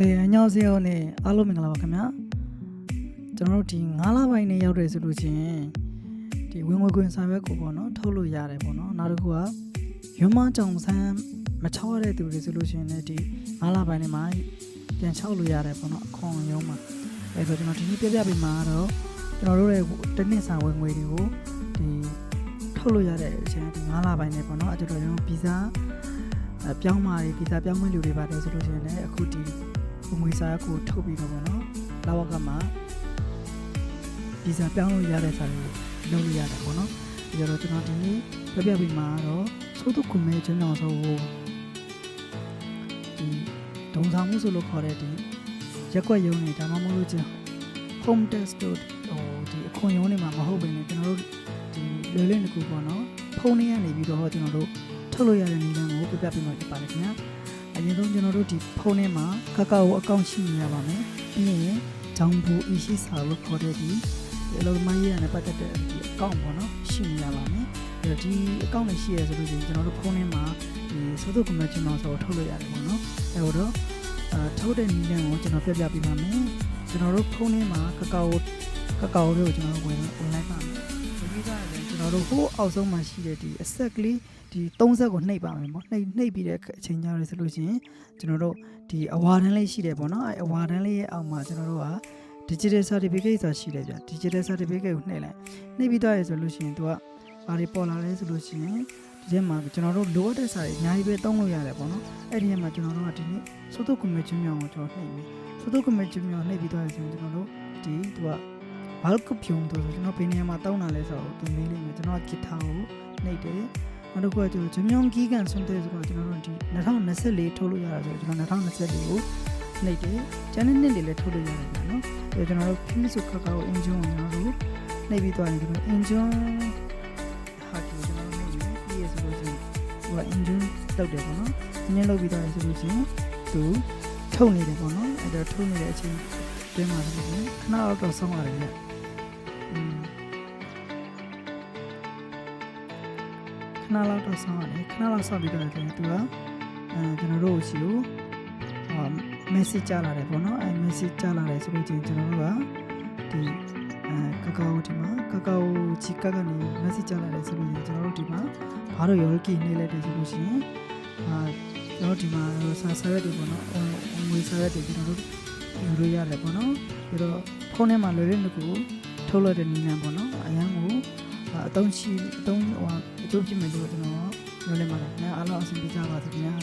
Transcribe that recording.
လေအညောစေရောနဲ့အားလုံးမင်္ဂလာပါခင်ဗျာကျွန်တော်တို့ဒီ9လပိုင်းနဲ့ရောက်တယ်ဆိုလို့ချင်းဒီဝင်ငွေခွင့်စာရွက်ကိုပေါ့နော်ထုတ်လို့ရတယ်ပေါ့နော်နောက်တစ်ခုကရွမကြောင်ဆန်းမချောရတဲ့သူတွေဆိုလို့ချင်းလည်းဒီ9လပိုင်းနဲ့မှပြန်ချောက်လို့ရတယ်ပေါ့နော်အခွန်ရုံးမှာအဲဆိုကျွန်တော်ဒီနေ့ပြပြပေးမှာတော့ကျွန်တော်တို့ရဲ့တနစ်စာဝင်ငွေတွေကိုဒီထုတ်လို့ရတဲ့အချိန်ဒီ9လပိုင်းနဲ့ပေါ့နော်အတူတူရုံးဗီဇာပြောင်းမာတွေဗီဇာပြောင်းဝင်လူတွေပါတယ်ဆိုလို့ရှိရင်လည်းအခုဒီ ပုံငွေစာကိုထုတ်ပြီးတော့ဗောနော်လာဝကမှာဗီဇာပြောင်းလို့ရတဲ့စာတွေလုပ်လို့ရတယ်ဗောနော်ဒီတော့ကျွန်တော်ဒီနေ့ပြပြပေးမှာတော့သို့တုကွန်မဲကျွန်တော်ဆိုဒီဒုံဆောင်မှုဆိုလို့ခေါ်တဲ့ဒီရက်ွက်ရုံနေဒါမှမဟုတ်လို့ချင်း home test တို့ဟိုဒီအခွန်ရုံးနေမှာမဟုတ်ဘဲနဲ့ကျွန်တော်တို့ဒီလွယ်လွယ်တစ်ခုပေါ့နော်ဖုန်းထဲကနေပြီးတော့ကျွန်တော်တို့ထုတ်လို့ရတဲ့နည်းလမ်းကိုပြပြပေးမှာဖြစ်ပါတယ်ခင်ဗျာအ ရင်ဆုံးကျွန်တော်တို့ဒီဖုန်းထဲမှာကကောက်ကိုအကောင့်ရှိနေရပါမယ်ပြီးရင်ဂျောင်ဘူအရှိစာလို့ခေါ်တဲ့ဒီဒီအလုံးမကြီးရနဲ့ပတ်သက်တဲ့ဒီအကောင့်ပေါ့နော်ရှိနေရပါမယ်အဲ့တော့ဒီအကောင့်နဲ့ရှိရဆိုလို့ရှိရင်ကျွန်တော်တို့ဖုန်းထဲမှာဒီစိုးစုကွန်မကျွန်တော်ဆိုထုတ်လို့ရတယ်ပေါ့နော်အဲ့တော့အာထုတ်တဲ့နည်းလမ်းကိုကျွန်တော်ပြပြပေးပါမယ်ကျွန်တော်တို့ဖုန်းထဲမှာကကောက်ကကောက်တွေကိုကျွန်တော်တို့ဝင်ဝင်လိုက်ပါမယ်ဒီကိစ္စလည်းကျွန် တော်တို့ဟိုးအောက်ဆုံးမှာရှိတဲ့ဒီအဆက်ကလေးဒီ30ကိုနှိပ်ပါမယ်ပေါ့နှိပ်နှိပ်ပြီးတဲ့အချိန်ကျရဆိုလို့ရှိရင်ကျွန်တော်တို့ဒီအဝါတန်းလေးရှိတယ်ပေါ့နော်အဲအဝါတန်းလေးရဲ့အောက်မှာကျွန်တော်တို့က digital certificate ဆိုတာရှိတယ်ဗျ digital certificate ကိုနှိပ်လိုက်နှိပ်ပြီးတော့ရဆိုလို့ရှိရင်သူကဘာတွေပေါ်လာလဲဆိုလို့ရှိရင်ဒီထဲမှာကျွန်တော်တို့လိုအပ်တဲ့စာတွေအများကြီးပဲသုံးလို့ရတယ်ပေါ့နော်အဲ့ဒီထဲမှာကျွန်တော်တို့ကဒီနေ့စိုးတုကွန်မချင်းမြောင်ကိုကျွန်တော်နှိပ်ပြီစိုးတုကွန်မချင်းမြောင်နှိပ်ပြီးတော့ရဆိုရင်ကျွန်တော်တို့ဒီသူက bulk ပြုံတော့ဆိုကျွန်တော်ဘယ်နေရာမှာတောင်းတာလဲဆိုတော့သူမေးလိမ့်မယ်ကျွန်တော်က guitar ကိုနှိပ်တယ်နောက်တစ်ခုကကျွန်တော်ဂျမြုံဂီကန်ဆွန်တဲ့ဆိုတော့ကျွန်တော်တို့ဒီ2024ထုတ်လို့ရတာဆိုကျွန်တော်2024ကိုနှိပ်တယ်ကျန်တဲ့နှစ်တွေလည်းထုတ်လို့ရတယ်ဗျာနော်အဲကျွန်တော်တို့ဖိမစုခါကောအင်ဂျွန်ကိုကျွန်တော်တို့နှိပ်ပြီးသွားရင်ဒီလိုအင်ဂျွန်ဟာဒီကျွန်တော်တို့နှိပ်ပြီးပြီးရဆိုလို့ရှိရင်ဟိုကအင်ဂျွန်တောက်တယ်ပေါ့နော်နည်းလုပ်ပြီးသွားရဆိုလို့ရှိရင်သူထုတ်နေတယ်ပေါ့နော်အဲတော့ထုတ်နေတဲ့အချိန်တွင်းမှာဆိုလို့ရှိရင်ခဏတော့ဆုံးရတယ်ဗျอืม ခဏလောက်တော့ဆောင်းရတယ်ခဏလောက်ဆောင်းပြီးတော့လည်းသူကအဲကျွန်တော်တို့ရှိကိုဟော message ကြားလာတယ်ပေါ့နော်အဲ message ကြားလာတယ်ဆိုလို့ချင်းကျွန်တော်တို့ကဒီအဲကကောဒီမှာကကောချီကကနေ message ကြားလာတယ်ဆိုလို့ချင်းကျွန်တော်တို့ဒီမှာဘာလို့ရောကီနေလိုက်တယ်ဆိုလို့ရှိရင်အာကျွန်တော်ဒီမှာစာစာရက်တွေပေါ့နော်ငွေစာရက်တွေကျွန်တော်တို့ယူလို့ရတယ်ပေါ့နော်ပြီးတော့ဖုန်းထဲမှာလွယ်လွယ်တကူ ထုတ်လို့တဲ့နည်းလမ်းပေါ့နော်အရန်ကိုအတုံးရှိအတုံးဟိုအကျိုးပြမယ်လို့ကျွန်တော်ပြောလိုက်ပါတယ်ခင်ဗျာအားလုံးအဆင်ပြေကြပါစေခင်ဗျာ